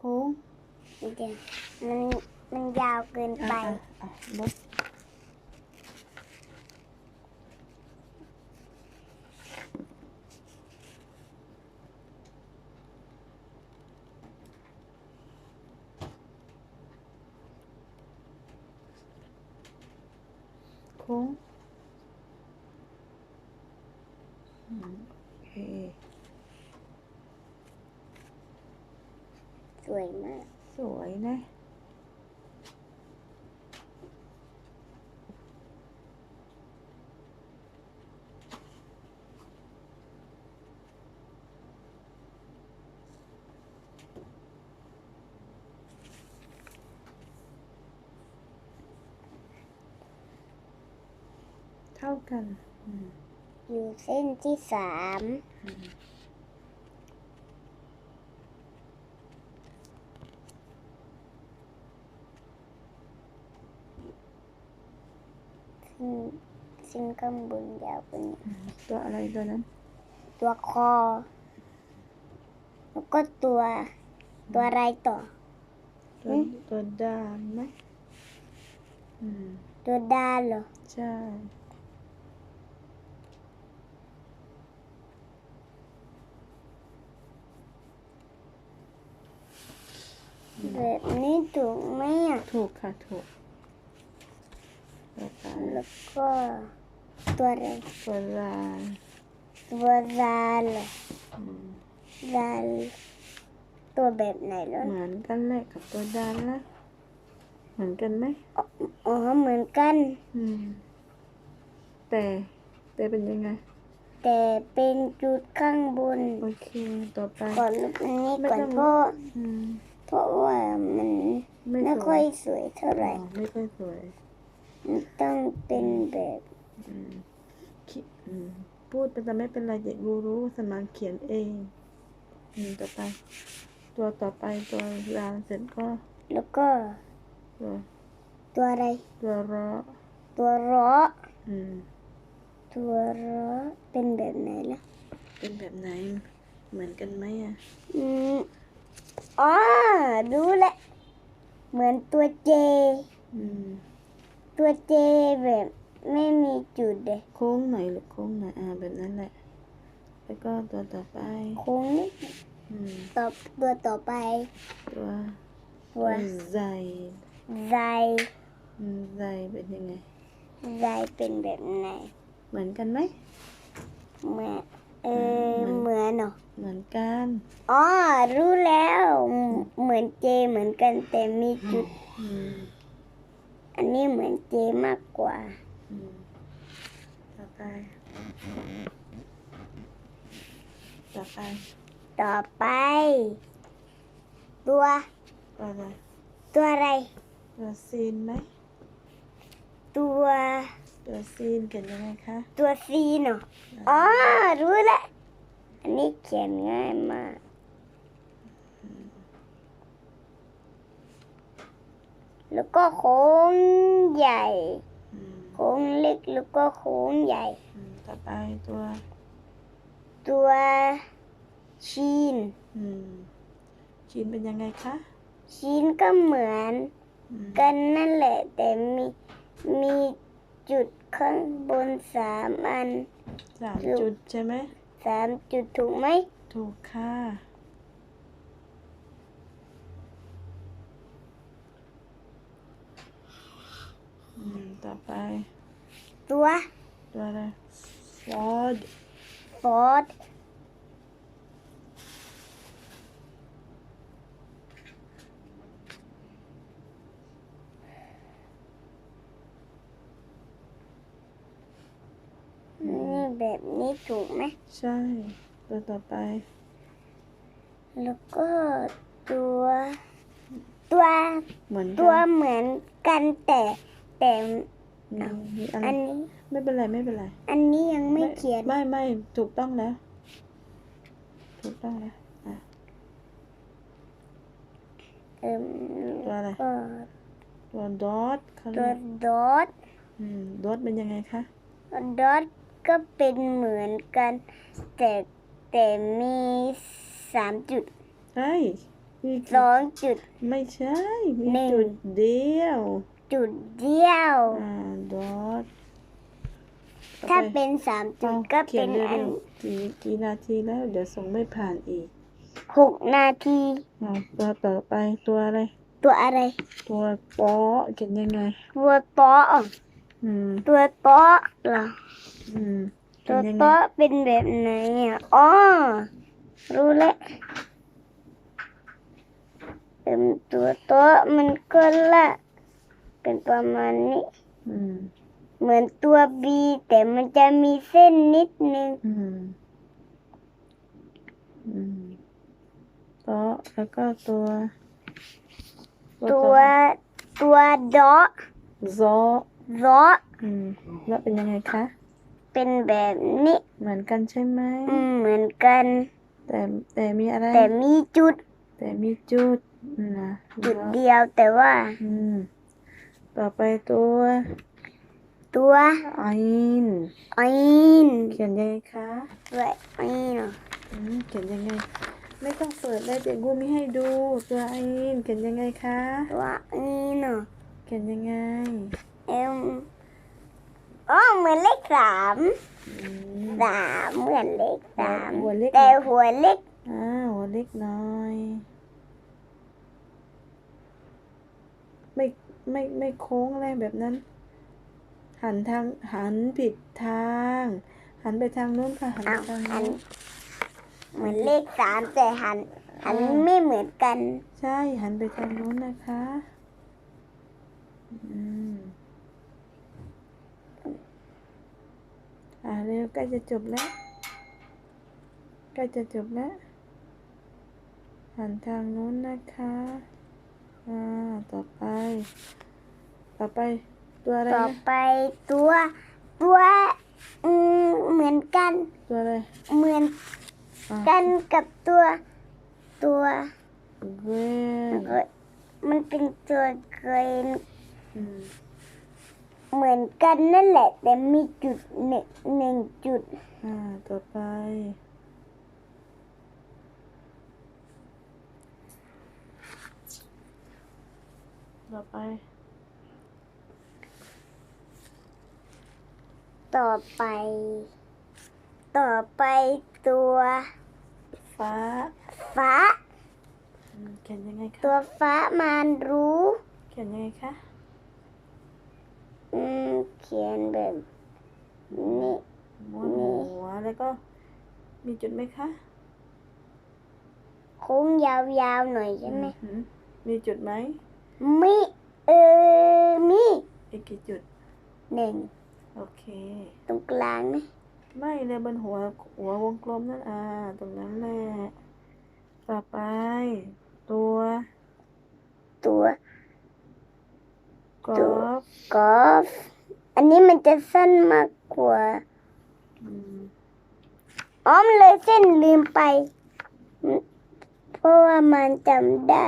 เดี๋ยวมันมันยาวเกินไปอะอะลบโค้งอืมโอเค สวยมาก สวยนะ เท่ากันอืมอยู่เส้นที่สาม อืม ซึ่ง ซึ่งข้างบนยาวกว่านี้อืมตัวอะไรตัวนั้น ตัวคอ แล้วก็ตัวตัวอะไรต่อ ตัวตัวดานไหมอืมตัวดานเหรอใช่แบบนี้ถูกไหมอะ ถูกค่ะถูกต่อไปแล้วก็ตัวอะไรตัวรานตัวดานเหรออืมดานตัวแบบไหนเหรอเหมือนกันแหละกับตัวดานละเหมือนกันไหมอ๋อเหมือนกัน อืม แต่ แต่เป็นยังไง แต่เป็นจุดข้างบน โอเค ต่อไปก่อนอันนี้ไม่ก่อนต้องเพราะอืมเพราะว่ามันไม่ไม่สค่วอยยสวยเท่าไหร่อ๋อไม่ค่อยสวยมันต้องเป็นแบบอืมคิอืม พูดไปแต่ไม่เป็นไรเด็กรู้รู้สมานเขียนเองอืมต่อไป ตัวต่อไปตัวรานเสร็จก็ แล้วก็ ตัวตัวอะไร ตัวรอตัวล้ออืมตัวล้อเป็นแบบไหนล่ะ เป็นแบบไหน เหมือนกันไหมอะ อืมอ๋อรู้แล้วเหมือนตัวเจ อืม ตัวเจแบบ ไม่มีจุดเลยโค้งหน่อยหรือโค้งหน่อยอ่าแบบนั้นแหละ แล้วก็ตัวต่อไปโค้งนิดอืมต่อตัวต่อไป ตัวตัวใจ ใจอืมใจเป็นยังไงใจเป็นแบบไหน เหมือนกันไหมเหมือนเออเหมือนเหมือนเหรอเหมือนกันอ๋อรู้แล้ว เหมือนเจเหมือนกันแต่มีจุดอืมอันนี้เหมือนเจมากกว่าอืม ต่อไป ต่อไป ต่อไป ตัว ตัวอะไร ตัวอะไรตัวซีนไหม ตัว ตัวซีนเขียนยังไงคะ ตัวซีเนาะอ๋อ รู้แล้วอันนี้เขียนง่ายมากแล้วก็โค้งใหญ่อืมโค้งเล็กแล้วก็โค้งใหญ่อืมต่อไปตัว ตัวชีนอืมชีนเป็นยังไงคะชีนก็เหมือน อืมกันนั่นแหละ แต่มีมีจุดข้างบนสามอันสามจุดใช่ไหมสามจุดถูกไหม ถูกค่ะอืม ต่อ ไป ตัว ตัวอะไรฟอร์ดฟอร์ดนี่แบบนี้ถูกไหม ใช่ ตัวต่อไป แล้วก็ตัว ตัวเหมือนตัวกันเหมือนกันแต่แต่ มีมีอันอันนี้ ไม่เป็นไรไม่เป็นไร อันนี้ยังไม่เขียน ไม่ไม่ถูกต้องแล้ว ถูกต้องแล้วอะเอิ่มตัวอะไรก็ตัวดอทเขาตัเรีวยกดอทอืมดอทเป็นยังไงคะดอทก็เป็นเหมือนกัน แต่แต่มีสามจุดใช่มีสองจุด ไม่ใช่ มีหนึ่ง จุดเดียว จุดเดียว อ่า ดอทถ้าเป็นสามจุดก็เป็นขียอันร็วๆกี่กี่นาทีแล้วเดี๋ยวส่งไม่ผ่านอีกหกนาทีอ่าตัวต่อไปตัวอะไร ตัวอะไร ตัวปอเขียนยังไง ตัวปออืม ตัวปอเหรอ อืมเขีตัยนวยังปไงอเป็นแบบไหนอะอ๋อ รู้แล้วเป็นตัวโต๊ะมันก็ละ เป็นประมาณนี้อืม เหมือนตัวบีแต่มันจะมีเส้นนิดนึงอืมอืมโต๊ะแล้วก็ตัว ตัวตัวดอโซอดออืมแล้วเป็นยังไงคะ เป็นแบบนี้ เหมือนกันใช่ไหมอืมเหมือนกัน แต่แต่มีอะไร แต่มีจุด แต่มีจุดนะจุดเดียวแต่ว่า อืม ต่อไปตัวตัวไอินอินเขียนยังไงคะตัวอินอืมเขียนยังไง ไม่ต้องเปิดเลยเด็กกูมีให้ดู ตัวไอินเขียนยังไงคะตัวอินเขียนยังไงเอ็มอ๋อเหมือนเลขสามอืมสามเหมือนเลขสามหัวเล็กแต่หัวเล็กอ่าหัวเล็กน้อยไม่ ไม่ไม่โค้งอะไรแบบนั้น หันทางหันผิดทาง หันไปทางนู้นค่ะหันไปอ้าวทางหันนู้นเหมือนเลขสามแต่หัน หันไม่เหมือนกัน ใช่หันไปทางนู้นนะคะอืมอ่าเร็วใกล้จะจบแล้วใกล้จะจบแล้วหันทางนู้นนะคะ อ่าต่อไป ต่อไปตัวอะไรต่อนะไปตัวตัวอืมเหมือนกัน ตัวอะไรเหมือนอ่ากันกับตัวตัวเว้นเอ่อมันเป็นตัวเกรนอืมเหมือนกันนั่นแหละ แต่มีจุดหนึ่งหนึ่งจุด อ่าต่อไป ต่อไป ต่อไป ต่อไปตัว ฟ้า ฟ้าอืมเขียนยังไงคะ ตัวฟ้ามานรู้ เขียนยังไงคะ อืม เขียนแบบนี้ม้วนหัวแล้วก็ มีจุดไหมคะ โค้งยาวๆหน่อยใช่ไหมอือหือมีจุดไหม มีเออมีอีกกี่จุดหนึ่งโอเค ตรงกลางนะไม่เลยบนหัวหัววงกลมนั่นอ่า ตรงนั้นแหละต่อไป ตัว ตัวกอล์ฟกอล์ฟอันนี้มันจะสั้นมากกว่าอืมอ๋อมนเลยเส้นลืมไปอืมเพราะว่ามันจำได้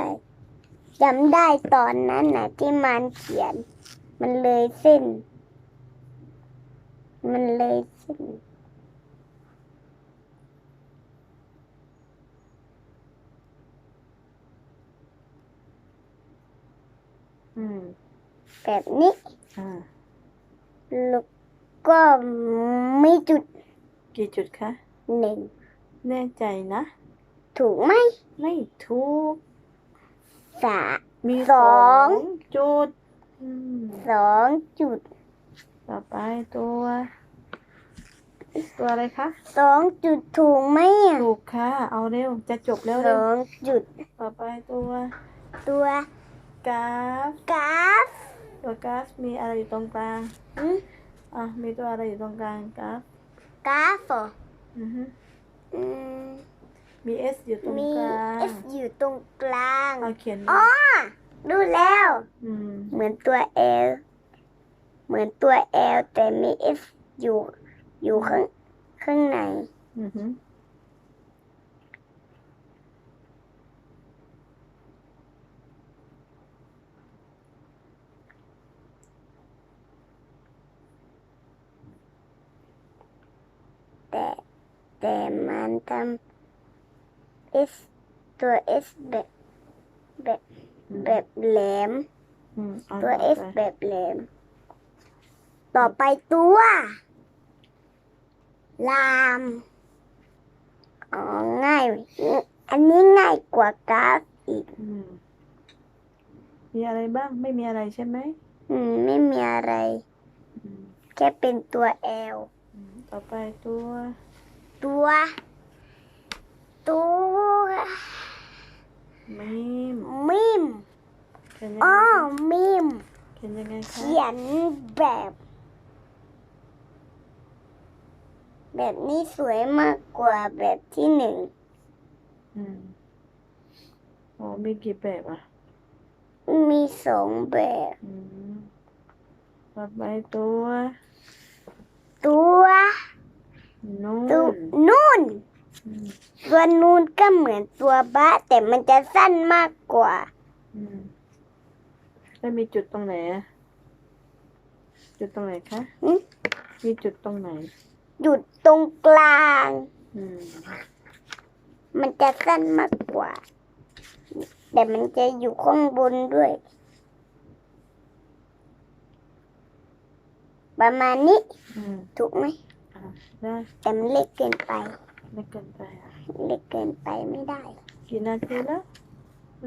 จำได้ตอนนั้นนะที่มันเขียน มันเลยเส้น มันเลยเส้นอืมแบบนี้อ่าแล้วก็มีจุด กี่จุดคะหนึ่งแน่ใจนะ ถูกไหม ไม่ถูก สาม มีสอง จุดอืมสองจุดต่อไปตัว ตัวอะไรคะ สองจุดถูกไหมอะถูกค่ะ เอาเร็ว จะจบแล้วสเร็วองจุดต่อไปตัวตัวกราฟ กราฟตัวกราฟมีอะไรอยู่ตรงกลาง อืมอะ มีตัวอะไรอยู่ตรงกลางกราฟกราฟเหรออือฮึอืม มี S อยู่ตรงมี กลาง S อยู่ตรงกลาง เอาเขียนอ๋อ ดูแล้ว อืมเหมือนตัว L เหมือนตัว L แต่มี S อยู่ อยู่ข้างข้างใน อือฮึแต่แต่มันทำ S ตัว S แบบแบบอืมแบบแหลม อืมเอาตัว ต่ S อไปแบบแหลม ต่อไปตัว ลาม อ๋อ ง่าย อันนี้ง่ายกว่ากราฟอีก อืมมีอะไรบ้างไม่มีอะไรใช่ไหมอืม ไม่มีอะไร อืมแค่เป็นตัว L อืมต่อไปตัว ตัว ตัวมีมมิมเขียนยังอ๋อไงมิมเขียนยังไงคะเขียนแบบ แบบนี้สวยมากกว่าแบบที่หนึ่งอืมอ๋อมีกี่แบบอะ มีสองแบบอืมต่อไปตัว ตัว นู่ตัวนนู่นอืม ตัวนูนก็เหมือนตัวบ้าแต่มันจะสั้นมากกว่า อืมแล้วมีจุดตรงไหนอะจุดตรงไหนคะหึ มีจุดตรงไหนหยุดตรงกลาง อืมมันจะสั้นมากกว่า แต่มันจะอยู่ข้างบนด้วย ประมาณนี้อืมถูกไหม อะได้แต่มันเล็กเกินไป ไม่เกินไปอะเล็กเกินไปไม่ได้กี่นาทีแล้ว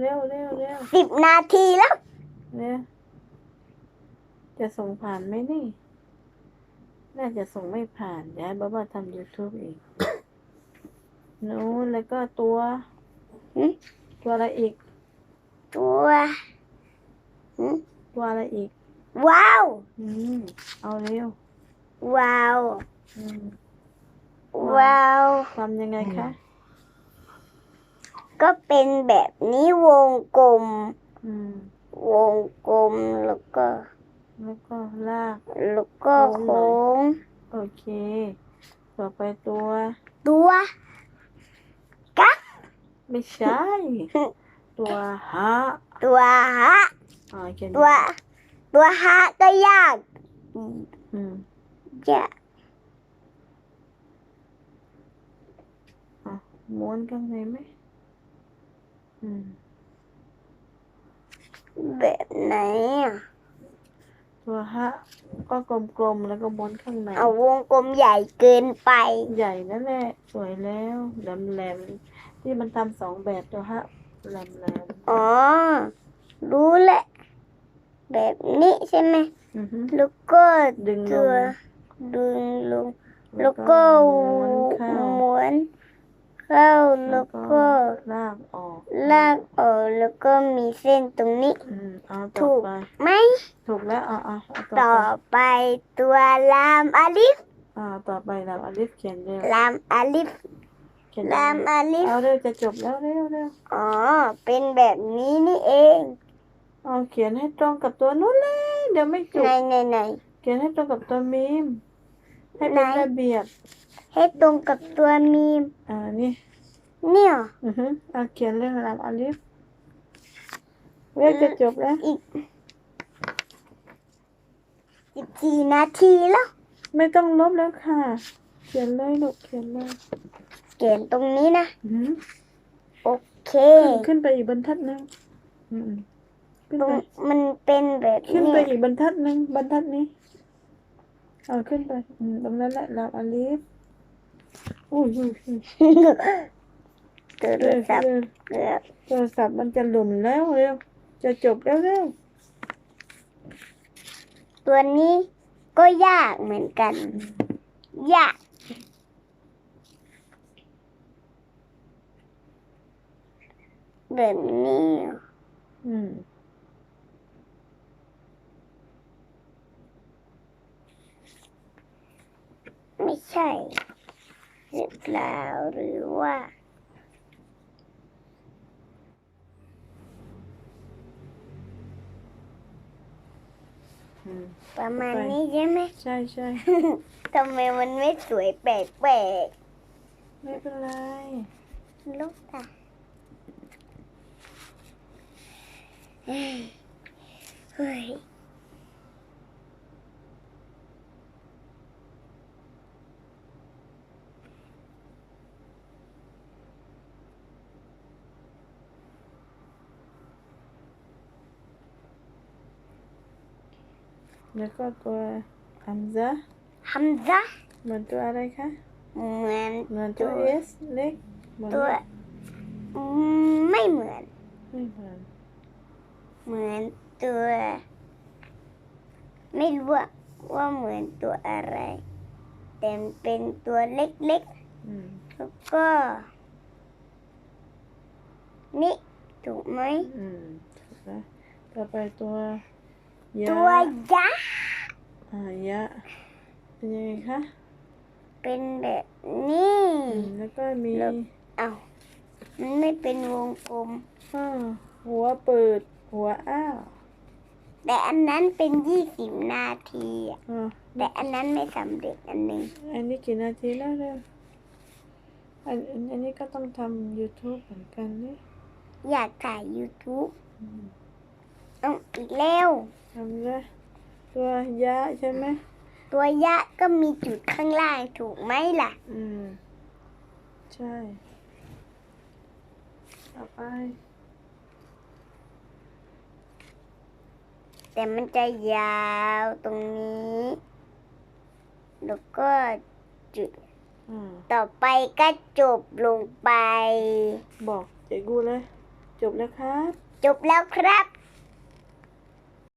เร็วเร็วเร็วสิบนาทีแล้วเร็วจะส่งผ่านไหมนี่ น่าจะส่งไม่ผ่านย้ายบ้าบ้าทำ YouTube อีก นู้นแล้วก็ตัว หึตัวอะไรอีก ตัวหึตัวอะไรอีก ว้าว อืม เอาเร็ว ว้าว อืม ว้าวทำยังไงคะ ก็เป็นแบบนี้วงกลม อืม วงกลมแล้วก็แล้วก็ลาก แล้วก็โค้ง โอเค ต่อไปตัว ตัวกักไม่ใช่ ตัวฮะ ตัวฮะอ่าเขียนตัว ตัวฮะก็ยาก อืมยาก อะ ม้วนข้างในไหมอืมแบบไหนอะ ตัวฮะ ก็กลมๆแล้วก็ม้วนข้างในเอาวงกลมใหญ่เกินไป ใหญ่นั่นแหละสวยแล้วแหลมๆที่มันทำสองแบบตัวฮะแหลมอ๋อ รู้แหละ แบบนี้ใช่ไหมๆอือฮึแล้วก็ดึงลตัวงดึงลงแล้วก็ม้วน เข้าม้วนเข้าแล้วก็ลากออก ลากออกแล้วก็มีเส้นตรงนี้ อืมเอาถูต่อกไปไหมถูกแล้วอะอะเอาต่ต่ออไปไปตัวลามอาลิฟอ่าต่อไปเราอลิฟเขียนเร็วลามอาลิฟเขียนลามอาลิฟเอาเร็วจะจบแล้วเร็วเร็วอ๋อเป็นแบบนี้นี่เองเอาเขียนให้ตรงกับตัวนู้นเลย เดี๋ยวไม่จไหนบไหนไหน เขียนให้ตรงกับตัวมีม ให้เป็นไหน ระเบียบ ให้ตรงกับตัวมีมอ่านี่เนี่ยอือฮึเอาเขียนเรื่องลามอลิฟเร็วจะจบแล้วอีกสิบสี่นาทีแล้วไม่ต้องลบแล้วค่ะ เขียนเลยลูกเขียนเลยเขียนตรงนี้นะอือฮึโอเค ขึ้นขึ้นไปอีกบรรทัดหนึ่งอืมขึ้นตรงไป มันเป็นแบบขึ้นนี้ไปอีกบรรทัดหนึ่งบรรทัดนี้ เอาขึ้นไป อืม ตรงนั้นแหละลามอลิฟ อุ้ยอุ้ยอุ้ยโทรเร็วศัพท์เร็วเกือบโทรศัพท์มันจะหล่นแล้วเร็วจะจบแล้วเร็วตัวนี้ก็ยากเหมือนกัน ยาก แบบนี้อืมไม่ใช่ หรือเปล่าหรือว่าอืมประมาณไปนี้ใช่ไหมใช่ใช่ ทำไมมันไม่สวยแปลกไม่เป็นไร ๆลูกตาเฮ้ย แล้วก็ตัวอัมซะฮัมซะเหมือนตัวอะไรคะ เหมือนเหมือนตัวตัวเอสเล็กเหมือนตัวไหมอืมไม่เหมือน ไม่เหมือน เหมือนตัว ไม่รู้ว่าว่าเหมือนตัวอะไร แต่มันเป็นตัวเล็กอืมๆแล้วก็ นี่ ถูกไหมอืมถูกแล้วต่อไปตัว ยะตัวยักษ์อ่ายะเป็นยังไงคะเป็นแบบนี้อืมแล้วก็มีแล้วเอามันไม่เป็นวงกลม อ่าหัวเปิด หัวอ้าแต่อันนั้นเป็นยี่สิบนาทีอะอ่าแต่อันนั้นไม่สำเร็จอันหนึ่งอันนี้กี่นาทีแล้วเนี่ยอันอันอันนี้ก็ต้องทำ YouTube เหมือนกันนี่อยากถ่าย YouTube อืมเอาอีกแล้ว ทำเลยตัวยะใช่ไหมตัวยะก็มีจุดข้างล่างถูกไหมล่ะ อืม ใช่ ต่อไป แต่มันจะยาวตรงนี้ แล้วก็จุดอ่าต่อไปก็จบลงไป บอกเจ๊กูเลย จบแล้วครับ จบแล้วครับ